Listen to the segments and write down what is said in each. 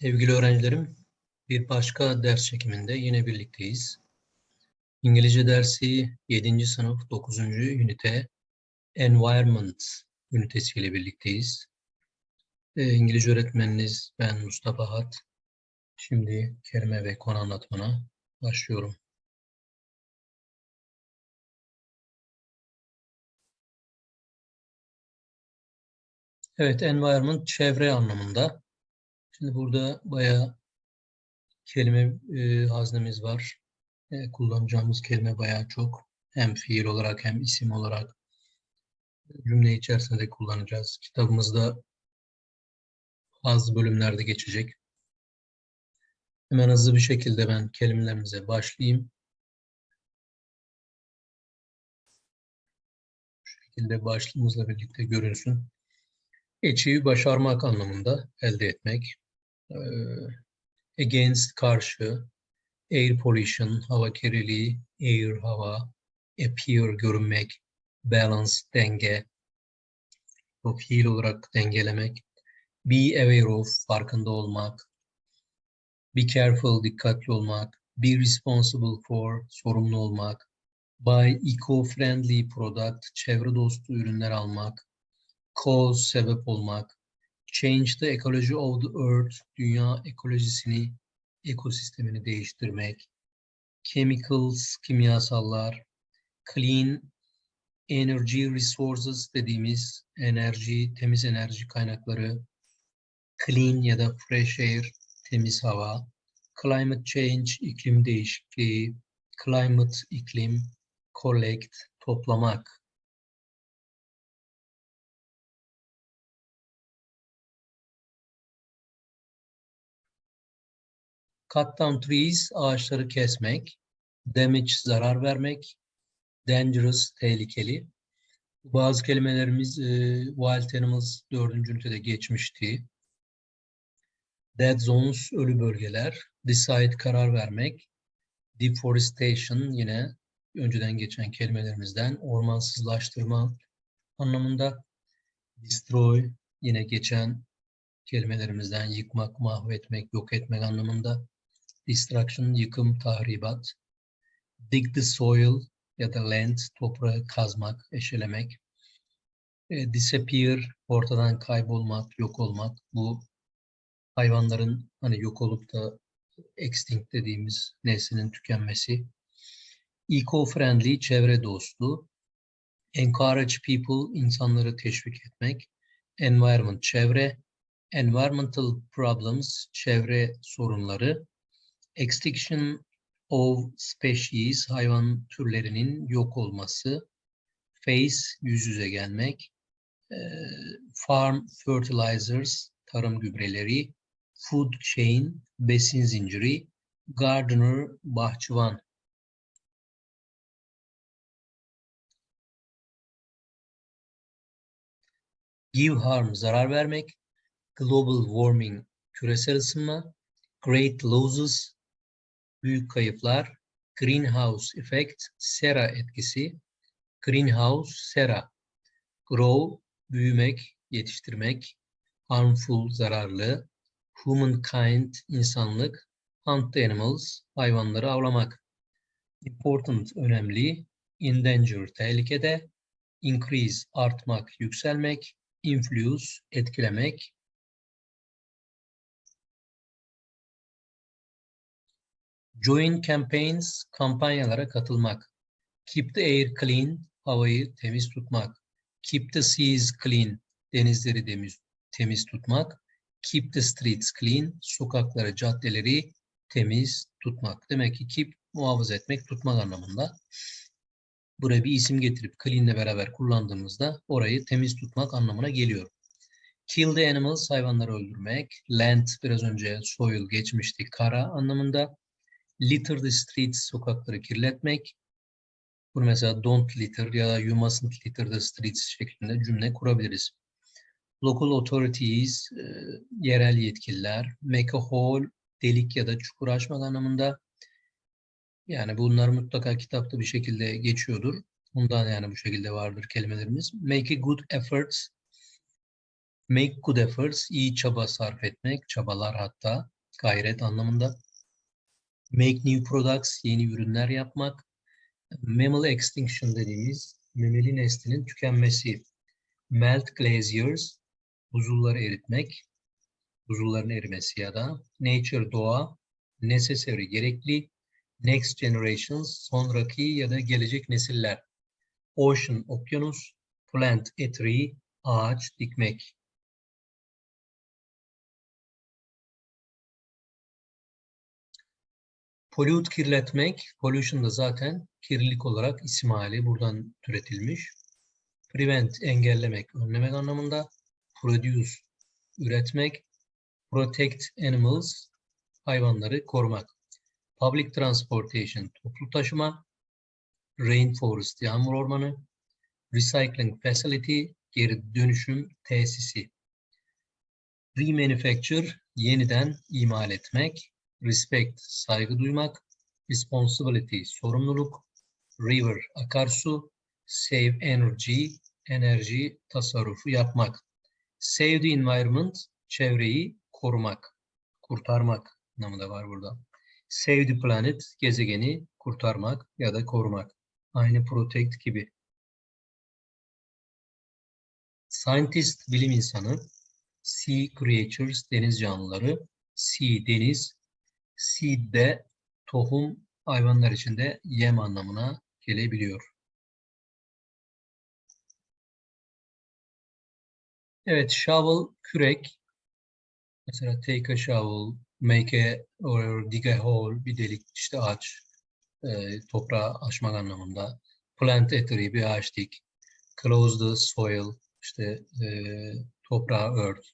Sevgili öğrencilerim, bir başka ders çekiminde yine birlikteyiz. İngilizce dersi 7. sınıf 9. ünite Environment ünitesiyle birlikteyiz. Ee, İngilizce öğretmeniniz ben Mustafa Hat. Şimdi kelime ve konu anlatmana başlıyorum. Evet, environment çevre anlamında. Şimdi burada bayağı kelime e, haznemiz var. E, kullanacağımız kelime bayağı çok. Hem fiil olarak hem isim olarak cümle içerisinde de kullanacağız. Kitabımızda bazı bölümlerde geçecek. Hemen hızlı bir şekilde ben kelimelerimize başlayayım. Bu şekilde başlığımızla birlikte görünsün. Achieve başarmak anlamında elde etmek. Ee, against karşı, air pollution, hava kirliliği, air hava, appear görünmek, balance denge, o fiil olarak dengelemek, be aware of farkında olmak, be careful dikkatli olmak, be responsible for sorumlu olmak, buy eco-friendly product çevre dostu ürünler almak, cause sebep olmak, change the ecology of the earth dünya ekolojisini, ekosistemini değiştirmek, chemicals kimyasallar, clean energy resources dediğimiz enerji, temiz enerji kaynakları, clean ya da fresh air, temiz hava, climate change, iklim değişikliği, climate, iklim, collect, toplamak. Cut down trees, ağaçları kesmek, damage, zarar vermek, dangerous, tehlikeli. Bazı kelimelerimiz e, wild animals 4. ünitede geçmişti. Dead zones, ölü bölgeler. Decide, karar vermek. Deforestation yine önceden geçen kelimelerimizden ormansızlaştırma anlamında. Destroy yine geçen kelimelerimizden yıkmak, mahvetmek, yok etmek anlamında. Destruction, yıkım, tahribat. Dig the soil ya da land, toprağı kazmak, eşelemek. E, disappear, ortadan kaybolmak, yok olmak. Bu hayvanların hani yok olup da extinct dediğimiz neslinin tükenmesi. Eco-friendly, çevre dostu. Encourage people, insanları teşvik etmek. Environment, çevre. Environmental problems, çevre sorunları. Extinction of species, hayvan türlerinin yok olması. Face, yüz yüze gelmek. E, farm fertilizers, tarım gübreleri. Food chain, besin zinciri. Gardener, bahçıvan. Give harm, zarar vermek. Global warming, küresel ısınma. Great losses, büyük kayıplar. Greenhouse effect, sera etkisi. Greenhouse, sera. Grow, büyümek, yetiştirmek. Harmful, zararlı. Humankind, insanlık. Hunt the animals, hayvanları avlamak. Important, önemli. Endanger, tehlikede. Increase, artmak, yükselmek. Influence, etkilemek. Join campaigns, kampanyalara katılmak. Keep the air clean, havayı temiz tutmak. Keep the seas clean, denizleri temiz, temiz tutmak. Keep the streets clean, sokakları, caddeleri temiz tutmak. Demek ki keep, muhafaza etmek, tutmak anlamında. Buraya bir isim getirip clean ile beraber kullandığımızda orayı temiz tutmak anlamına geliyor. Kill the animals, hayvanları öldürmek. Land, biraz önce soil geçmişti, kara anlamında. Litter the streets, sokakları kirletmek. Bunu mesela don't litter ya da you mustn't litter the streets şeklinde cümle kurabiliriz. Local authorities, e, yerel yetkililer. Make a hole, delik ya da çukur açmak anlamında. Yani bunlar mutlaka kitapta bir şekilde geçiyordur. Bundan yani bu şekilde vardır kelimelerimiz. Make a good effort, Make good efforts, iyi çaba sarf etmek, çabalar hatta, gayret anlamında. Make new products, yeni ürünler yapmak. Mammal extinction dediğimiz memeli neslinin tükenmesi. Melt glaciers, buzulları eritmek, buzulların erimesi ya da nature, doğa, necessary, gerekli, next generations, sonraki ya da gelecek nesiller. Ocean, okyanus, plant, a tree, ağaç, dikmek. Pollute, kirletmek. Pollution da zaten kirlilik olarak isim hali buradan türetilmiş. Prevent, engellemek, önlemek anlamında. Produce, üretmek. Protect animals, hayvanları korumak. Public transportation, toplu taşıma. Rainforest, yağmur ormanı. Recycling facility, geri dönüşüm tesisi. Remanufacture, yeniden imal etmek. Respect, saygı duymak. Responsibility, sorumluluk. River, akarsu. Save energy, enerji tasarrufu yapmak. Save the environment, çevreyi korumak, kurtarmak anlamı var burada. Save the planet, gezegeni kurtarmak ya da korumak. Aynı protect gibi. Scientist, bilim insanı. Sea creatures, deniz canlıları. Sea, deniz. Seed de tohum, hayvanlar için de yem anlamına gelebiliyor. Evet, shovel, kürek. Mesela take a shovel, make a or dig a hole, bir delik işte aç, e, toprağı açmak anlamında. Plant a tree, bir ağaç dik. Close the soil, işte e, toprağı ört.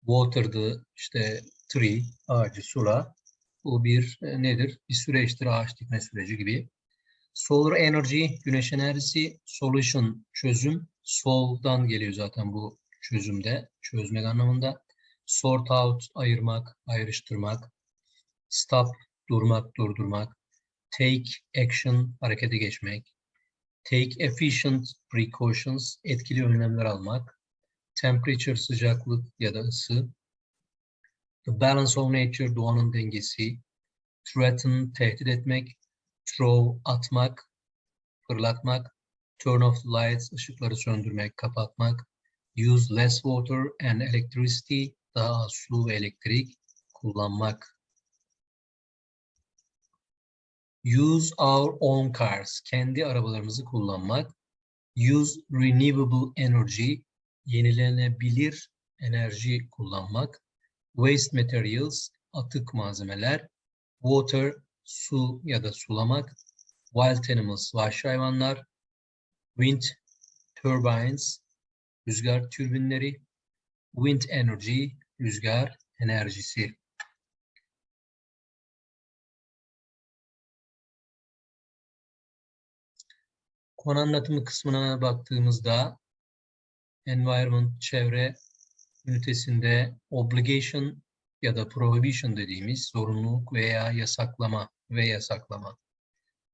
Water the, işte tree, ağacı sula. Bu bir e, nedir? Bir süreçtir, ağaç dikme süreci gibi. Solar energy, güneş enerjisi. Solution, çözüm. Sol'dan geliyor zaten bu çözümde, çözmek anlamında. Sort out, ayırmak, ayrıştırmak. Stop, durmak, durdurmak. Take action, harekete geçmek. Take efficient precautions, etkili önlemler almak. Temperature, sıcaklık ya da ısı. The balance of nature, doğanın dengesi. Threaten, tehdit etmek. Throw, atmak, fırlatmak. Turn off the lights, ışıkları söndürmek, kapatmak. Use less water and electricity, daha az su ve elektrik kullanmak. Use our own cars, kendi arabalarımızı kullanmak. Use renewable energy, yenilenebilir enerji kullanmak. Waste materials, atık malzemeler. Water, su ya da sulamak. Wild animals, vahşi hayvanlar. Wind turbines, rüzgar türbinleri. Wind energy, rüzgar enerjisi. Konu anlatımı kısmına baktığımızda environment, çevre ünitesinde obligation ya da prohibition dediğimiz zorunluluk veya yasaklama ve yasaklama.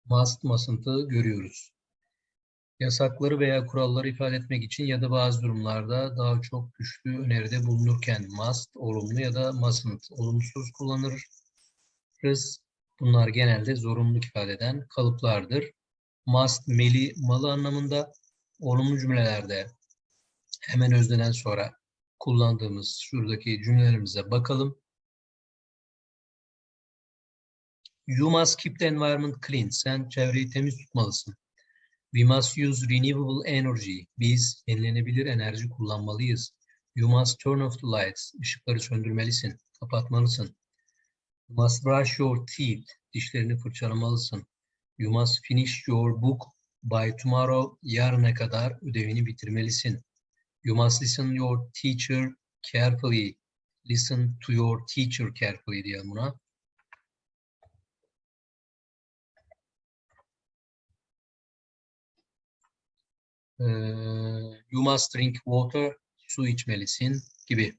Must, mustn't'ı görüyoruz. Yasakları veya kuralları ifade etmek için ya da bazı durumlarda daha çok güçlü öneride bulunurken must, olumlu ya da mustn't, olumsuz kullanırız. Bunlar genelde zorunluluk ifade eden kalıplardır. Must, meli, malı anlamında olumlu cümlelerde hemen özneden sonra kullandığımız şuradaki cümlelerimize bakalım. You must keep the environment clean. Sen çevreyi temiz tutmalısın. We must use renewable energy. Biz yenilenebilir enerji kullanmalıyız. You must turn off the lights. Işıkları söndürmelisin, kapatmalısın. You must brush your teeth. Dişlerini fırçalamalısın. You must finish your book by tomorrow. Yarına kadar ödevini bitirmelisin. You must listen your teacher carefully. Listen to your teacher carefully diyelim buna. you must drink water, su içmelisin gibi.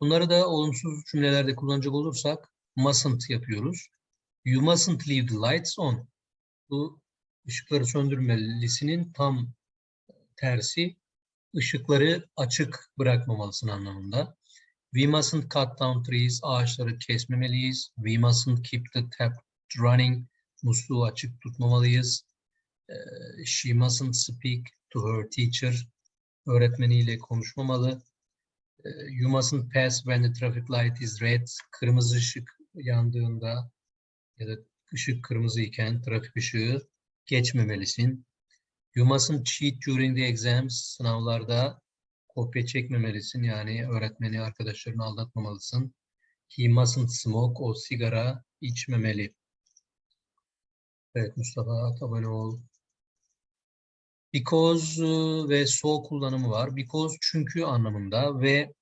Bunları da olumsuz cümlelerde kullanacak olursak mustn't yapıyoruz. You mustn't leave the lights on. Bu ışıkları söndürmelisinin tam tersi ışıkları açık bırakmamalısın anlamında. We mustn't cut down trees. Ağaçları kesmemeliyiz. We mustn't keep the tap running. Musluğu açık tutmamalıyız. Ee, She mustn't speak to her teacher. Öğretmeniyle konuşmamalı. Ee, You mustn't pass when the traffic light is red. Kırmızı ışık yandığında ya da ışık kırmızı iken trafik ışığı geçmemelisin. You mustn't cheat during the exams. Sınavlarda kopya çekmemelisin. Yani öğretmeni, arkadaşlarını aldatmamalısın. He mustn't smoke. O sigara içmemeli. Evet Mustafa at abone ol. Because e, ve so kullanımı var. Because çünkü anlamında ve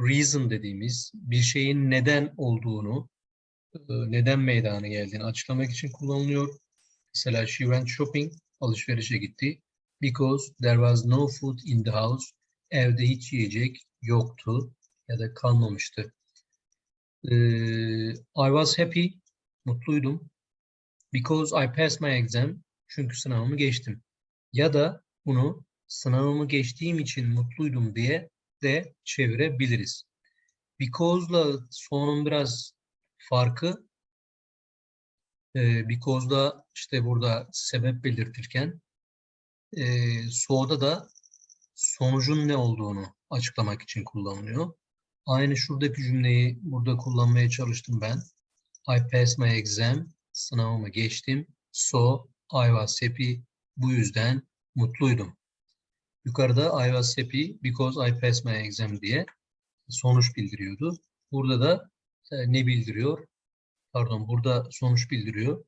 reason dediğimiz bir şeyin neden olduğunu, e, neden meydana geldiğini açıklamak için kullanılıyor. Mesela she went shopping, alışverişe gitti. Because there was no food in the house. Evde hiç yiyecek yoktu ya da kalmamıştı. Ee, I was happy, mutluydum. Because I passed my exam, çünkü sınavımı geçtim. Ya da bunu sınavımı geçtiğim için mutluydum diye de çevirebiliriz. Because'la sonun biraz farkı e, because'da işte burada sebep belirtirken e, so'da da sonucun ne olduğunu açıklamak için kullanılıyor. Aynı şuradaki cümleyi burada kullanmaya çalıştım ben. I passed my exam. Sınavımı geçtim. So I was happy. Bu yüzden mutluydum. Yukarıda I was happy because I passed my exam diye sonuç bildiriyordu. Burada da ne bildiriyor? Pardon burada sonuç bildiriyor.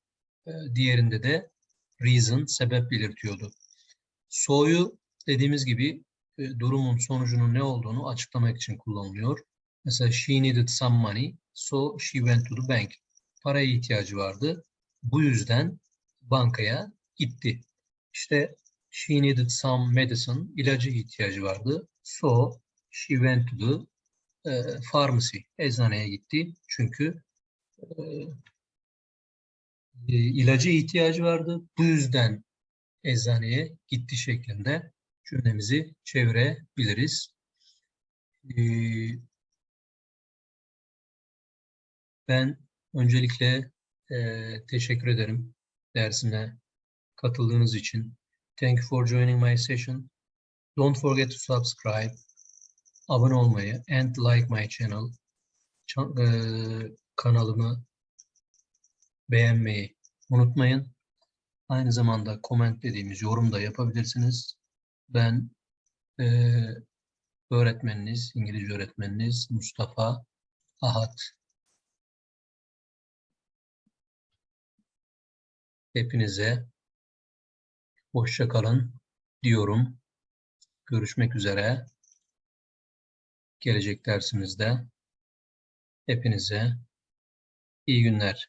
E, diğerinde de reason sebep belirtiyordu. So'yu dediğimiz gibi e, durumun sonucunun ne olduğunu açıklamak için kullanılıyor. Mesela she needed some money so she went to the bank. Paraya ihtiyacı vardı. Bu yüzden bankaya gitti. İşte she needed some medicine. ilacı ihtiyacı vardı. So she went to the e, pharmacy. Eczaneye gitti. Çünkü e, e, ilacı ihtiyacı vardı. Bu yüzden eczaneye gitti şeklinde cümlemizi çevirebiliriz. Ee, ben öncelikle e, teşekkür ederim dersine katıldığınız için. Thank you for joining my session. Don't forget to subscribe, abone olmayı and like my channel. Ça- e, kanalımı beğenmeyi unutmayın. Aynı zamanda comment dediğimiz yorum da yapabilirsiniz. Ben eee, öğretmeniniz, İngilizce öğretmeniniz Mustafa Ahat. Hepinize hoşça kalın diyorum. Görüşmek üzere. Gelecek dersimizde. Hepinize iyi günler.